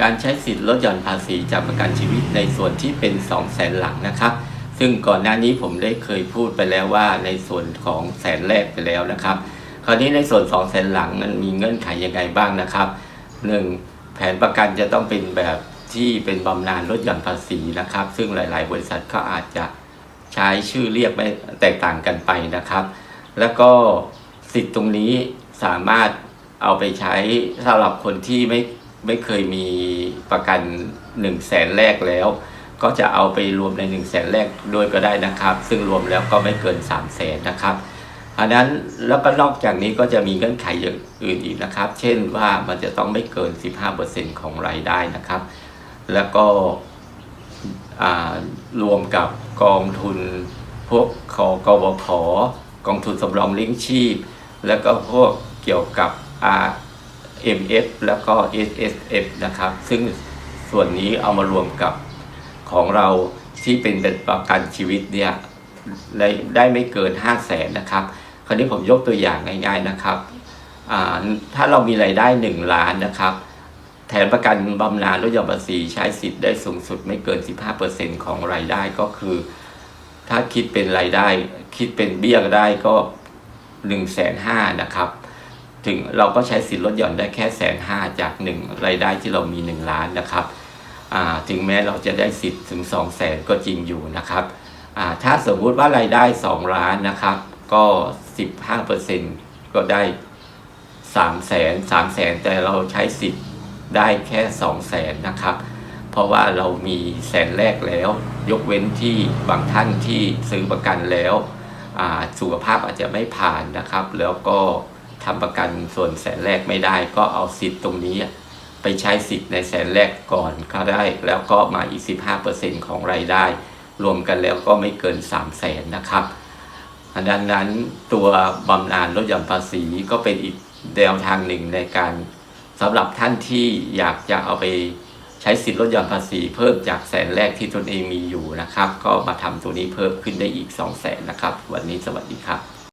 การใช้สิทธิ์ลดหย่อนภาษีจากประกันชีวิตในส่วนที่เป็น 2 0 0แสนหลังนะครับ ซึ่งก่อนหน้านี้ผมได้เคยพูดไปแล้วว่าในส่วนของแสนแรกไปแล้วนะครับ คราวนี้ในส่วน 2 0 0แสนหลังมันมีเงื่อนไขยังไงบ้างนะครับ 1. แผนประกันจะต้องเป็นแบบที่เป็นบำนาญลดหย่อนภาษีนะครับ ซึ่งหลาย ๆ บริษัทก็อาจจะใช้ชื่อเรียกไม่แตกต่างกันไปนะครับ แล้วก็สิทธิ์ตรงนี้สามารถเอาไปใช้สำหรับคนที่ไม่ ไม่เคยมีประกัน1นึ่งแสนแรกแล้ว ก็จะเอาไปรวมใน1นึ่งแสนแรกด้วยก็ได้นะครับ ซึ่งรวมแล้วก็ไม่เกิน3 0 0แสนนะครับอันนั้นแล้วก็นอกจากนี้ก็จะมีเงื่อนไขอย่างอื่นอีกนะครับ เช่นว่ามันจะต้องไม่เกิน 15%ของรายได้นะครับ แล้วก็รวมกับกองทุนพวกขอกบขกองทุนสำรองเลี้ยงชีพ แล้วก็พวกเกี่ยวกับ Mf แล้วก็ SSF นะครับ ซึ่งส่วนนี้เอามารวมกับของเราที่เป็นประกันชีวิตเนี่ยได้ได้ไม่เกิน 5 0 0แสนนะครับ คราวนี้ผมยกตัวอย่างง่าย ๆนะครับ ถ้าเรามีรายได้ 1 ล้านนะครับ แทนประกันบำนาญลดหย่อนภาษีใช้สิทธิ์ได้สูงสุดไม่เกิน 15%ของรายได้ก็คือ ถ้าคิดเป็นรายได้ คิดเป็นเบี้ยได้ก็1นึ่งแสนห้านะครับ ถึงเราก็ใช้สิทธิ์ลดหย่อนได้แค่แสนห้าจากหนึ่งรายได้ที่เรามี 1 ล้านนะครับถึงแม้เราจะได้สิทธิ์ถึง2 0 0แสนก็จริงอยู่นะครับถ้าสมมุติว่ารายได้ 2 ล้านนะครับ ก็ 15%ก็ได้3 0 0แสน3 0 0แสนแต่เราใช้สิทธิ์ได้แค่2 0 0แสนนะครับ เพราะว่าเรามีแสนแรกแล้ว ยกเว้นที่บางท่านที่ซื้อประกันแล้วสุขภาพอาจจะไม่ผ่านนะครับ แล้วก็ ทำประกันส่วนแสนแรกไม่ได้ ก็เอาสิทธิ์ตรงนี้ ไปใช้สิทธิ์ในแสนแรกก่อนก็ได้ แล้วก็มาอีก 15%ของรายได้ รวมกันแล้วก็ไม่เกิน 3 0 0แสนนะครับดังนั้นตัวบำนาญลดหย่อนภาษีก็เป็นอีกแนวทางหนึ่งในการสำหรับท่านที่อยากจะเอาไปใช้สิทธิ์ลดหย่อนภาษีเพิ่มจากแสนแรกที่ตนเองมีอยู่นะครับ ก็มาทำตัวนี้เพิ่มขึ้นได้อีก 2 0 0แสนนะครับ วันนี้สวัสดีครับ